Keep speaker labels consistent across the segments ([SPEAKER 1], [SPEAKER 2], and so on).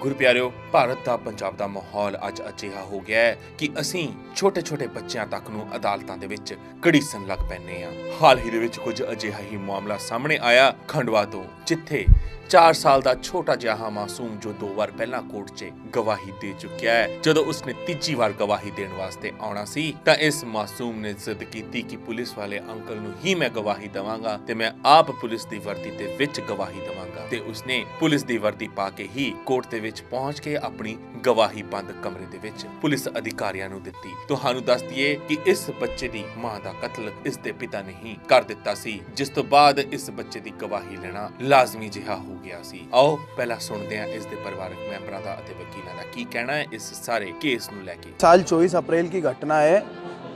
[SPEAKER 1] ਗੁਰੂ ਪਿਆਰਿਓ ਭਾਰਤ ਦਾ, ਪੰਜਾਬ ਦਾ ਮਾਹੌਲ ਅੱਜ ਅਜਿਹਾ ਹੋ ਗਿਆ ਹੈ ਕਿ ਅਸੀਂ ਛੋਟੇ-ਛੋਟੇ ਬੱਚਿਆਂ ਤੱਕ ਨੂੰ ਅਦਾਲਤਾਂ ਦੇ ਵਿੱਚ ਘੜੀਸਣ ਲੱਗ ਪੈਨੇ ਆ ਹਾਲ ਹੀ ਦੇ ਵਿੱਚ ਕੁਝ ਅਜਿਹਾ ਹੀ ਮਾਮਲਾ ਸਾਹਮਣੇ ਆਇਆ ਖੰਡਵਾ ਤੋਂ, ਜਿੱਥੇ 4 ਸਾਲ ਦਾ ਛੋਟਾ ਜਿਹਾ ਮਾਸੂਮ ਜੋ ਦੋ ਵਾਰ ਪਹਿਲਾਂ ਕੋਰਟ 'ਚ ਗਵਾਹੀ ਦੇ ਚੁੱਕਿਆ ਹੈ, ਜਦੋਂ ਉਸਨੇ ਤੀਜੀ ਵਾਰ ਗਵਾਹੀ ਦੇਣ ਵਾਸਤੇ ਆਉਣਾ ਸੀ, ਤਾਂ ਇਸ ਮਾਸੂਮ ਨੇ ਜ਼ਿੱਦ ਕੀਤੀ ਕਿ ਪੁਲਿਸ ਵਾਲੇ ਅੰਕਲ ਨੂੰ ਹੀ ਮੈਂ ਗਵਾਹੀ ਦਵਾਂਗਾ ਤੇ ਮੈਂ ਆਪ ਪੁਲਿਸ ਦੀ ਵਰਦੀ ਦੇ ਵਿੱਚ ਗਵਾਹੀ ਦਵਾਂਗਾ। ਤੇ ਉਸਨੇ ਪੁਲਿਸ ਦੀ ਵਰਦੀ ਪਾ ਕੇ ਹੀ ਕੋਰਟ ਦੇ ਵਿੱਚ ਪਹੁੰਚ ਕੇ ਆਪਣੀ ਗਵਾਹੀ ਬੰਦ ਕਮਰੇ ਦੇ ਵਿੱਚ ਪੁਲਿਸ ਅਧਿਕਾਰੀਆਂ ਨੂੰ ਦਿੱਤੀ ਤੁਹਾਨੂੰ ਦੱਸ ਦਈਏ ਕਿ ਇਸ ਬੱਚੇ ਦੀ ਮਾਂ ਦਾ ਕਤਲ ਇਸ ਦੇ ਪਿਤਾ ਨੇ ਹੀ ਕਰ ਦਿੱਤਾ ਸੀ ਜਿਸ ਤੋਂ ਬਾਅਦ ਇਸ ਬੱਚੇ ਦੀ ਗਵਾਹੀ ਲੈਣਾ ਲਾਜ਼ਮੀ ਜਿਹਾ ਹੋ ਗਿਆ ਸੀ ਆਓ ਪਹਿਲਾਂ ਸੁਣਦੇ ਹਾਂ ਇਸ ਦੇ ਪਰਿਵਾਰਕ ਮੈਂਬਰਾਂ ਦਾ ਅਤੇ ਵਕੀਲਾਂ ਦਾ ਕੀ ਕਹਿਣਾ ਹੈ ਇਸ ਸਾਰੇ ਕੇਸ ਨੂੰ ਲੈ ਕੇ
[SPEAKER 2] साल 24 अप्रैल की घटना है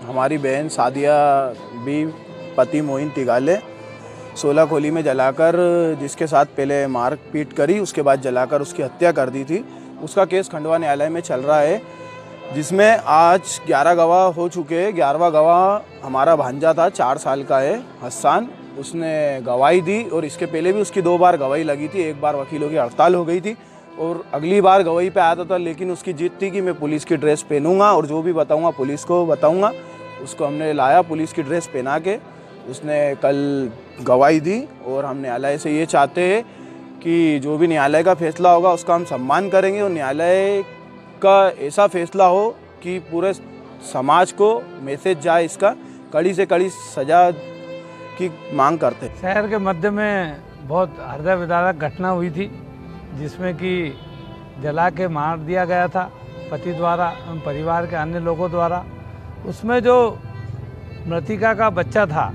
[SPEAKER 2] हमारी बहन सादिया भी पति मोइन तिगाले सोलह खोली में जलाकर, जिसके साथ पहले मारपीट करी, उसके बाद जलाकर उसकी हत्या कर दी थी। उसका केस खंडवा न्यायालय में चल रहा है, जिसमें आज 11 गवाह हो चुके हैं। ग्यारहवा गवाह हमारा भांजा था, चार साल का है, हस्सान। उसने गवाही दी और इसके पहले भी उसकी दो बार गवाही लगी थी। एक बार वकीलों की हड़ताल हो गई थी और अगली बार गवाही पे आया था, लेकिन उसकी जीत थी कि मैं पुलिस की ड्रेस पहनूँगा और जो भी बताऊँगा, पुलिस को बताऊँगा। उसको हमने लाया, पुलिस की ड्रेस पहना के उसने कल गवाही दी और हम न्यायालय से ये चाहते हैं कि जो भी न्यायालय का फैसला होगा उसका हम सम्मान करेंगे और न्यायालय का ऐसा फैसला हो कि पूरे समाज को मैसेज जाए इसका, कड़ी से कड़ी सज़ा की मांग करते हैं।
[SPEAKER 3] शहर के मध्य में बहुत हृदय विदारक घटना हुई थी, जिसमें कि जला के मार दिया गया था पति द्वारा एवं परिवार के अन्य लोगों द्वारा। उसमें जो मृतिका का बच्चा था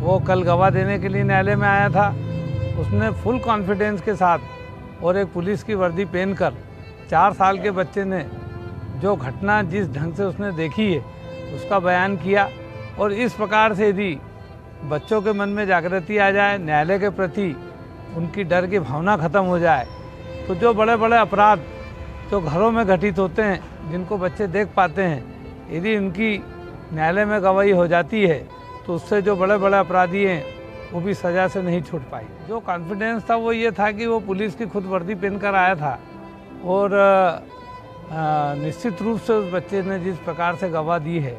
[SPEAKER 3] वो कल गवाह देने के लिए न्यायालय में आया था। उसने फुल कॉन्फिडेंस के साथ और एक पुलिस की वर्दी पहनकर चार साल के बच्चे ने जो घटना जिस ढंग से उसने देखी है, उसका बयान किया और इस प्रकार से यदि बच्चों के मन में जागृति आ जाए, न्यायालय के प्रति उनकी डर की भावना खत्म हो जाए तो जो बड़े बड़े अपराध जो घरों में घटित होते हैं, जिनको बच्चे देख पाते हैं, यदि उनकी न्यायालय में गवाही हो जाती है तो उससे जो बड़े बड़े अपराधी हैं वो भी सज़ा से नहीं छूट पाई जो कॉन्फिडेंस था वो ये था कि वो पुलिस की खुद वर्दी पहनकर आया था और अ, निश्चित रूप से उस बच्चे ने जिस प्रकार से गवाह दी है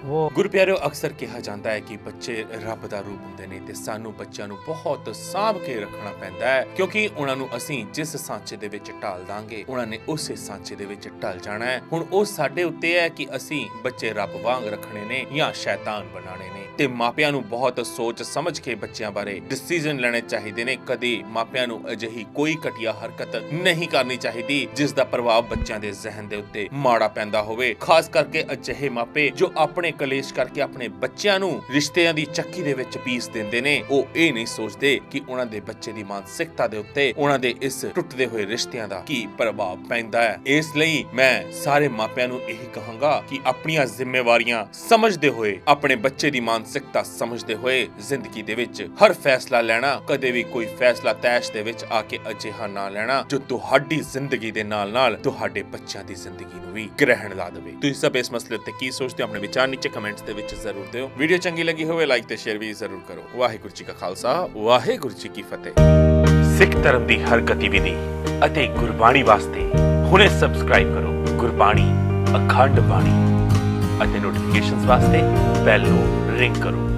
[SPEAKER 3] वो
[SPEAKER 1] ਗੁਰੂ ਪਿਆਰਿਓ ਅਕਸਰ ਕਿਹਾ ਜਾਂਦਾ ਹੈ ਕਿ ਬੱਚੇ ਰੱਬ ਦਾ ਰੂਪ ਹੁੰਦੇ ਨੇ ਤੇ ਸਾਨੂੰ ਬੱਚਿਆਂ ਨੂੰ ਬਹੁਤ ਸਾਂਭ ਕੇ ਰੱਖਣਾ ਪੈਂਦਾ ਹੈ ਕਿਉਂਕਿ ਉਹਨਾਂ ਨੂੰ ਅਸੀਂ ਜਿਸ ਸਾਂਚੇ ਦੇ ਵਿੱਚ ਢਾਲ ਦਾਂਗੇ ਉਹਨਾਂ ਨੇ ਉਸੇ ਸਾਂਚੇ ਦੇ ਵਿੱਚ ਢਲ ਜਾਣਾ ਹੈ ਹੁਣ ਉਹ ਸਾਡੇ ਉੱਤੇ ਹੈ ਕਿ ਅਸੀਂ ਬੱਚੇ ਰੱਬ ਵਾਂਗ ਰੱਖਣੇ ਨੇ ਜਾਂ ਸ਼ੈਤਾਨ ਬਣਾਉਣੇ ਨੇ ਤੇ ਮਾਪਿਆਂ ਨੂੰ ਬਹੁਤ ਸੋਚ ਸਮਝ ਕੇ ਬੱਚਿਆਂ ਬਾਰੇ ਡਿਸੀਜਨ ਲੈਣੇ ਚਾਹੀਦੇ ਨੇ। ਕਦੇ ਮਾਪਿਆਂ ਨੂੰ ਅਜਿਹੀ ਕੋਈ ਘਟੀਆ ਹਰਕਤ ਨਹੀਂ ਕਰਨੀ ਚਾਹੀਦੀ, ਜਿਸ ਦਾ ਪ੍ਰਭਾਵ ਬੱਚਿਆਂ ਦੇ ਜ਼ਿਹਨ ਦੇ ਉੱਤੇ ਮਾੜਾ ਪੈਂਦਾ ਹੋਵੇ। ਖਾਸ ਕਰਕੇ ਅਜਿਹੇ ਮਾਪੇ ਜੋ ਆਪਣੇ ਕਲੇਸ਼ ਕਰਕੇ ਆਪਣੇ ਬੱਚਿਆਂ ਨੂੰ ਰਿਸ਼ਤਿਆਂ ਦੀ ਚੱਕੀ ਦੇ ਵਿੱਚ ਪੀਸ ਦਿੰਦੇ ਨੇ, ਉਹ ਇਹ ਨਹੀਂ ਸੋਚਦੇ ਕਿ ਉਹਨਾਂ ਦੇ ਬੱਚੇ ਦੀ ਮਾਨਸਿਕਤਾ ਦੇ ਉੱਤੇ ਉਹਨਾਂ ਦੇ ਇਸ ਟੁੱਟਦੇ ਹੋਏ ਰਿਸ਼ਤਿਆਂ ਦਾ ਕੀ ਪ੍ਰਭਾਵ ਪੈਂਦਾ ਹੈ। ਇਸ ਲਈ ਮੈਂ ਸਾਰੇ ਮਾਪਿਆਂ ਨੂੰ ਇਹੀ ਕਹਾਂਗਾ ਕਿ ਆਪਣੀਆਂ ਜ਼ਿੰਮੇਵਾਰੀਆਂ ਸਮਝਦੇ ਹੋਏ ਆਪਣੇ ਬੱਚੇ ਦੀ ਮਾਨ ਮਾਨਸਿਕਤਾ ਸਮਝਦੇ ਹੋਏ ਜ਼ਿੰਦਗੀ ਦੇ ਵਿੱਚ ਹਰ ਫੈਸਲਾ ਲੈਣਾ, ਕਦੇ ਵੀ ਕੋਈ ਫੈਸਲਾ ਤੈਸ਼ ਦੇ ਵਿੱਚ ਆ ਕੇ ਅਜਿਹਾ ਨਾ ਲੈਣਾ ਜੋ ਤੁਹਾਡੀ ਜ਼ਿੰਦਗੀ ਦੇ ਨਾਲ-ਨਾਲ ਤੁਹਾਡੇ ਬੱਚਿਆਂ ਦੀ ਜ਼ਿੰਦਗੀ ਨੂੰ ਵੀ ਗ੍ਰਹਿਣ ਲਾ ਦੇਵੇ। ਤੁਸੀਂ ਸਭ ਇਸ ਮਸਲੇ ਤੇ ਕੀ ਸੋਚਦੇ ਹੋ ਆਪਣੇ ਵਿਚਾਰ ਨੀਚੇ ਕਮੈਂਟਸ ਦੇ ਵਿੱਚ ਜ਼ਰੂਰ ਦਿਓ। ਵੀਡੀਓ ਚੰਗੀ ਲੱਗੀ ਹੋਵੇ, ਲਾਈਕ ਤੇ ਸ਼ੇਅਰ ਵੀ ਜ਼ਰੂਰ ਕਰੋ। ਵਾਹਿਗੁਰੂ ਜੀ ਕਾ ਖਾਲਸਾ, ਵਾਹਿਗੁਰੂ ਜੀ ਕੀ ਫਤਿਹ। ਸਿੱਖ ਧਰਮ ਦੀ ਹਰ ਗਤੀਵਿਧੀ ਅਤੇ ਗੁਰਬਾਣੀ ਵਾਸਤੇ ਹੁਣੇ ਸਬਸਕ੍ਰਾਈਬ ਕਰੋ। ਗੁਰਬਾਣੀ, ਅਖੰਡ ਬਾਣੀ ਅਤੇ ਨੋਟੀਫਿਕੇਸ਼ਨਸ ਵਾਸਤੇ ਬੈਲ ਨੂੰ ਰਿੰਗ ਕਰੋ।